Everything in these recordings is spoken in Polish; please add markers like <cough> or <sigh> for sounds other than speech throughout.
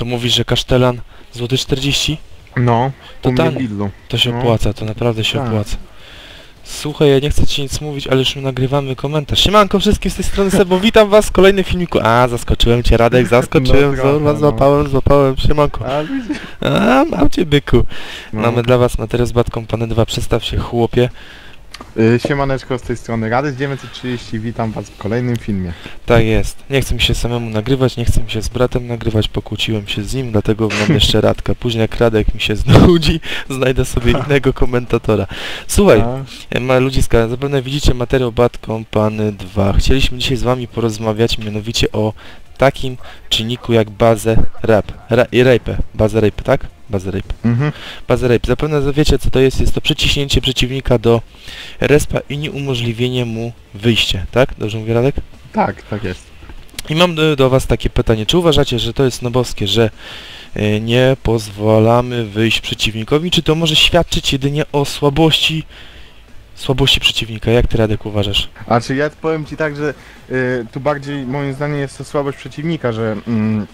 To mówisz, że kasztelan złoty 40? No, To Lidlu. To się No. opłaca, to naprawdę się Tak. opłaca. Słuchaj, ja nie chcę ci nic mówić, ale już my nagrywamy komentarz. Siemanko wszystkim z tej strony Sebo, <laughs> witam was w kolejnym filmiku. A, zaskoczyłem cię Radek, zaskoczyłem, No, zobacz, no. złapałem, złapałem, siemanko. A, mam cię byku. No. Mamy dla was materiał z Bad Company 2, przedstaw się chłopie. Y, Siemaneczko z tej strony Radys 930, witam was w kolejnym filmie. Tak jest. Nie chce mi się samemu nagrywać, nie chce mi się z bratem nagrywać, pokłóciłem się z nim, dlatego mam jeszcze <laughs> Radka. Później jak Radek mi się znudzi, znajdę sobie innego komentatora. Słuchaj, A, Ma ludziska, zapewne widzicie materiał Bad Company 2. Chcieliśmy dzisiaj z wami porozmawiać mianowicie o takim czynniku jak bazę rap. Ra i rape. Bazę rape, tak? Bazę rape. mhm. Zapewne wiecie co to jest. Jest to przyciśnięcie przeciwnika do respa i nieumożliwienie mu wyjścia, tak? Dobrze mówię Radek? Tak, tak jest. I mam do, do was takie pytanie. Czy uważacie, że to jest noboskie, że e, nie pozwalamy wyjść przeciwnikowi, czy to może świadczyć jedynie o słabości słabości przeciwnika? Jak ty Radek uważasz? A czy ja powiem ci tak, że y, tu bardziej moim zdaniem jest to słabość przeciwnika, że mm,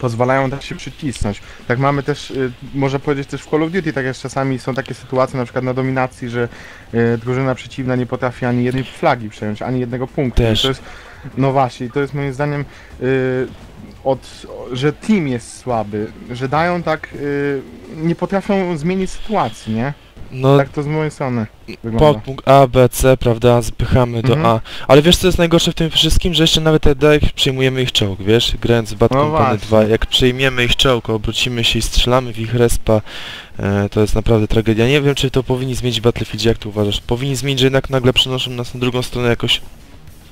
pozwalają tak się przycisnąć. Tak mamy też, y, można powiedzieć też w Call of Duty, tak jak czasami są takie sytuacje na przykład na dominacji, że y, drużyna przeciwna nie potrafi ani jednej flagi przejąć, ani jednego punktu. Też. To jest, no właśnie, to jest moim zdaniem y, od, że team jest słaby, że dają tak, nie potrafią zmienić sytuacji, nie? No Tak to z mojej strony wygląda. podpunkt A, B, C, prawda, zpychamy do Mhm. A. Ale wiesz co jest najgorsze w tym wszystkim? Że jeszcze nawet jak przyjmujemy ich czołg, wiesz? Grając w Bad No Company właśnie. 2, jak przyjmiemy ich czołg, obrócimy się i strzelamy w ich respa, e, to jest naprawdę tragedia. Nie wiem, czy to powinni zmienić w Battlefield, jak ty uważasz? Powinni zmienić, że jednak nagle przenoszą nas na drugą stronę jakoś...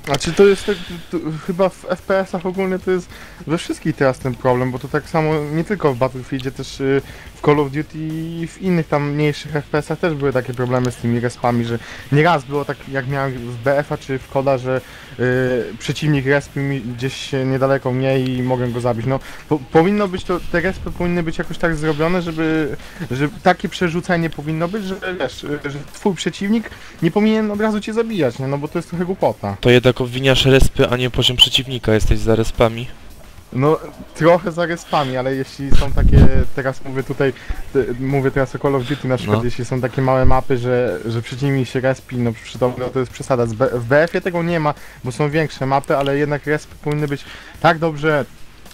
Znaczy to jest tak, to, chyba w FPS-ach ogólnie to jest we wszystkich teraz ten problem, bo to tak samo nie tylko w Battlefieldzie, też y, w Call of Duty i w innych tam mniejszych FPS-ach też były takie problemy z tymi respami, że nieraz było tak jak miałem w BF-a czy w Koda, że y, przeciwnik respił mi gdzieś niedaleko mnie i mogłem go zabić. No po, powinno być to, te respy powinny być jakoś tak zrobione, żeby, że takie przerzucenie powinno być, że wiesz, że twój przeciwnik nie powinien od razu cię zabijać, nie? no bo to jest trochę głupota. To jednak obwiniasz respy, a nie poziom przeciwnika, jesteś za respami. No, trochę za respami, ale jeśli są takie, teraz mówię tutaj, te, mówię teraz o Call of Duty na przykład, No. jeśli są takie małe mapy, że, że przeciwnik się respi, no przy to, no to jest przesada. W BF-ie tego nie ma, bo są większe mapy, ale jednak respy powinny być tak dobrze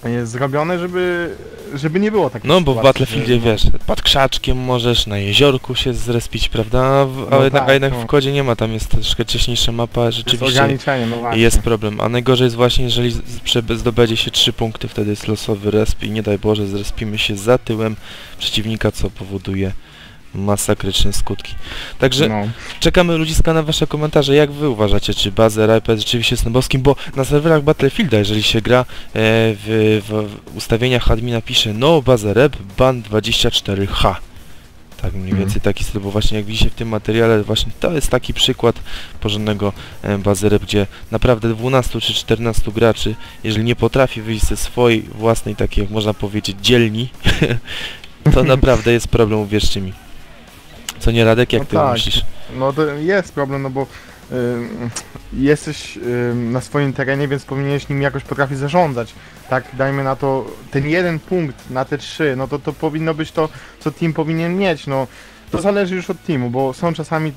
e, zrobione, żeby, żeby nie było takich No bo w Battlefieldzie, wiesz, pod krzaczkiem możesz, na jeziorku się zrespić, prawda? A, w, a, No jednak, tak, a jednak no. w kodzie nie ma, tam jest troszkę cieśniejsza mapa, jest rzeczywiście... ograniczenie, no. Jest problem, a najgorzej jest właśnie, jeżeli zdobędzie się 3 punkty, wtedy jest losowy resp i nie daj Boże zrespimy się za tyłem przeciwnika, co powoduje masakryczne skutki. Także No. czekamy ludziska na wasze komentarze, jak wy uważacie, czy bazę RP rzeczywiście jest nobowskim, bo na serwerach Battlefielda, jeżeli się gra e, w, w, ustawieniach admina pisze no bazę rep ban 24h. Tak mniej Mhm. więcej taki styl, bo właśnie jak widzicie w tym materiale, właśnie to jest taki przykład porządnego e, bazy rep, gdzie naprawdę 12 czy 14 graczy, jeżeli nie potrafi wyjść ze swojej własnej takiej, jak można powiedzieć, dzielni, <laughs> to <laughs> naprawdę jest problem, uwierzcie mi. Co nie Radek, jak No ty tak. myślisz? No to jest problem, no bo ym, jesteś ym, na swoim terenie, więc powinieneś nim jakoś potrafić zarządzać. Tak, dajmy na to ten jeden punkt na te trzy, no to to powinno być to, co team powinien mieć, no. To zależy już od teamu, bo są czasami,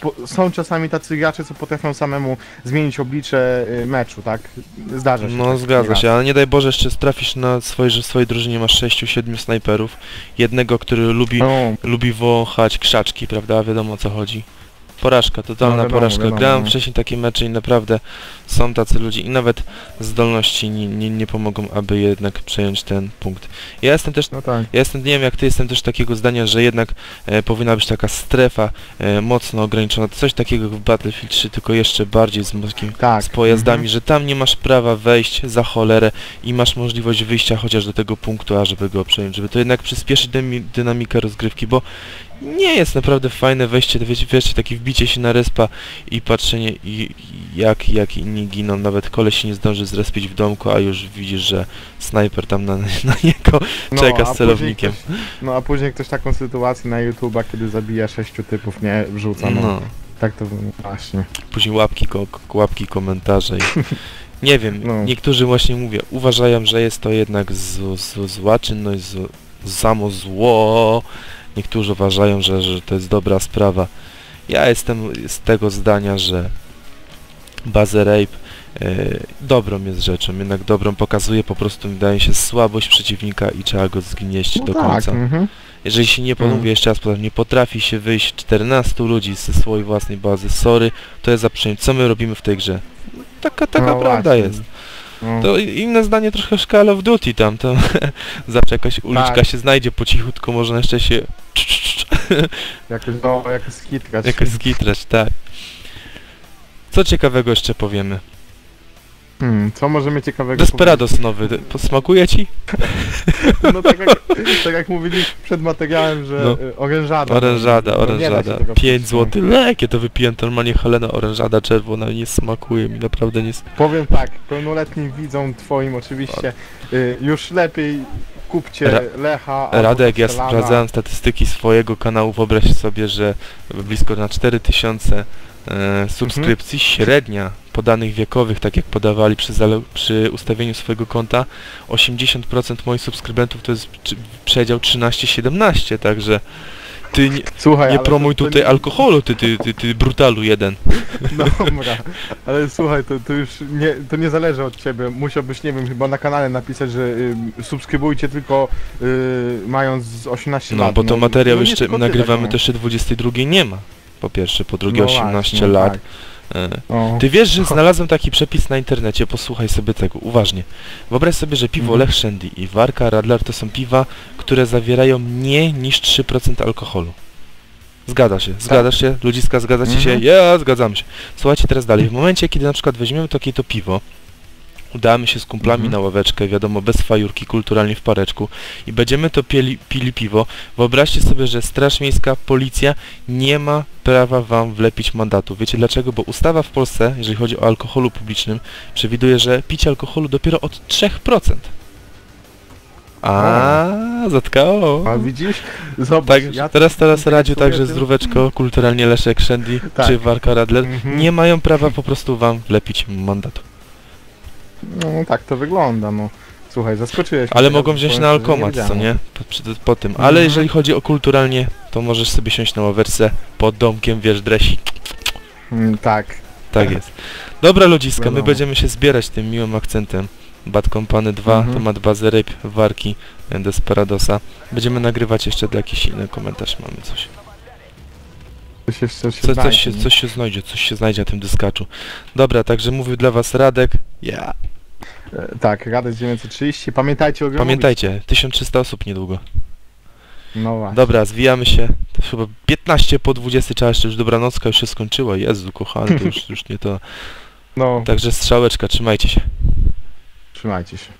po, są czasami tacy gracze, co potrafią samemu zmienić oblicze y, meczu, tak? Zdarza się. No tak zgadza się, ale nie daj Boże jeszcze trafisz na swojej, że w swojej drużynie masz 6-7 snajperów. Jednego, który lubi, No, lubi wąchać krzaczki, prawda? Wiadomo o co chodzi. Porażka, totalna No, wiadomo, porażka. wiadomo, Grałem no. wcześniej takie mecze i naprawdę są tacy ludzie i nawet zdolności nie, nie, nie pomogą, aby jednak przejąć ten punkt. Ja jestem też no tak. ja jestem, nie wiem jak ty, jestem też takiego zdania, że jednak e, powinna być taka strefa e, mocno ograniczona, coś takiego jak w Battlefield 3, tylko jeszcze bardziej z Tak. z pojazdami, Mhm. że tam nie masz prawa wejść za cholerę i masz możliwość wyjścia chociaż do tego punktu A, żeby go przejąć, żeby to jednak przyspieszyć dynamikę rozgrywki, bo nie jest naprawdę fajne wejście, wiecie, wiecie, takie wbicie się na respa i patrzenie i, jak, jak inni giną, nawet koleś się nie zdąży zrespić w domku, a już widzisz, że snajper tam na, <laughs> na niego No, czeka z celownikiem. Ktoś, no a później ktoś taką sytuację na YouTube'a, kiedy zabija sześciu typów, nie wrzuca. No. No, Tak to właśnie. później łapki, ko, ko- łapki, komentarze i... <laughs> Nie wiem, No. niektórzy właśnie mówię, uważają, że jest to jednak z, z, zła czynność, z, samo zło. Niektórzy uważają, że, że to jest dobra sprawa. Ja jestem z tego zdania, że bazę rape e, dobrą jest rzeczą, jednak dobrą pokazuje po prostu, wydaje się, słabość przeciwnika i trzeba go zgnieść No do tak, końca. mhm. Jeżeli się nie ponownie, Mhm. jeszcze raz powiem, nie potrafi się wyjść 14 ludzi ze swojej własnej bazy, sorry, to jest za przyjęcie. Co my robimy w tej grze? Taka, taka No prawda właśnie. jest. No. To inne zdanie trochę Call of Duty tam, tam <laughs> zawsze jakaś uliczka Tak. się znajdzie po cichutku, można jeszcze się Jakoś, no, jakoś skitrać. jakoś skitrać, tak. Co ciekawego jeszcze powiemy? Hmm, co możemy ciekawego Desperados nowy, posmakuje ci? <laughs> No tak jak, tak jak mówiliśmy przed materiałem, że No. y, orężada. Orężada, no, orężada. tego 5 przeczytać. zł, lekie to wypiłem normalnie Helena orężada czerwona, nie smakuje mi, naprawdę nie. Powiem tak, pełnoletnim widzom twoim oczywiście, y, już lepiej kupcie Ra- Lecha Radek, ja sprawdzałem statystyki swojego kanału, wyobraź sobie, że blisko na 4000 e, subskrypcji, średnia podanych wiekowych, tak jak podawali przy, przy ustawieniu swojego konta, 80% moich subskrybentów to jest przedział 13-17, także ty nie, Słuchaj, nie promuj to, to tutaj nie- alkoholu, ty, ty, ty, ty brutalu jeden. <laughs> Dobra, ale słuchaj, to, to już nie, to nie zależy od ciebie. Musiałbyś, nie wiem, chyba na kanale napisać, że y, subskrybujcie tylko y, mając z 18 No, lat. bo to materiał no jeszcze, nagrywamy tyle, też jeszcze 22 nie ma. Po pierwsze, po drugie No 18 właśnie, lat. tak. E, O. Ty wiesz, że znalazłem taki przepis na internecie, posłuchaj sobie tego, uważnie. Wyobraź sobie, że piwo Mhm. Lech Shandy i Warka Radler to są piwa, które zawierają mniej niż 3% alkoholu. Zgadza się, zgadzasz się? Ludziska, zgadzacie się? Mhm. Ja, zgadzam się. Słuchajcie teraz dalej. W momencie, kiedy na przykład weźmiemy takie to piwo, udamy się z kumplami Mhm. na ławeczkę, wiadomo, bez fajurki, kulturalnie w pareczku i będziemy to pili, pili piwo, wyobraźcie sobie, że Straż Miejska, Policja nie ma prawa wam wlepić mandatu. Wiecie dlaczego? Bo ustawa w Polsce, jeżeli chodzi o alkoholu publicznym, przewiduje, że picie alkoholu dopiero od 3%. A, zatkało. A widzisz? Zobacz, Tak, ja teraz, teraz radziu także Zdróweczko, kulturalnie Leszek Shandy Tak. czy Warka Radler Mhm. nie mają prawa po prostu wam wlepić mandatu. No tak to wygląda, no. Słuchaj, zaskoczyłeś Ale mogą wziąć na alkomat, co nie? Po, po tym. Ale Mhm. jeżeli chodzi o kulturalnie, to możesz sobie siąść na ławerce pod domkiem, wiesz, dresi. Mm, tak. Tak jest. Dobra ludziska, my będziemy się zbierać tym miłym akcentem. Bad Company 2, Mhm. temat bazy rape, warki, Desperadosa. Będziemy nagrywać jeszcze dla jakiś inny komentarz, mamy coś. Coś jeszcze się Co, znajdzie, coś, się, coś się znajdzie, coś się znajdzie na tym dyskaczu. Dobra, także mówił dla was Radek. Ja. E, Tak, Radek 930. Pamiętajcie o Gromowi. Pamiętajcie, 1300 osób niedługo. No właśnie. Dobra, zwijamy się. To chyba 15 po 20 trzeba jeszcze już dobranocka już się skończyła. Jezu, kochany, to już, już nie to. No, Także strzałeczka, trzymajcie się. trzymajcie się.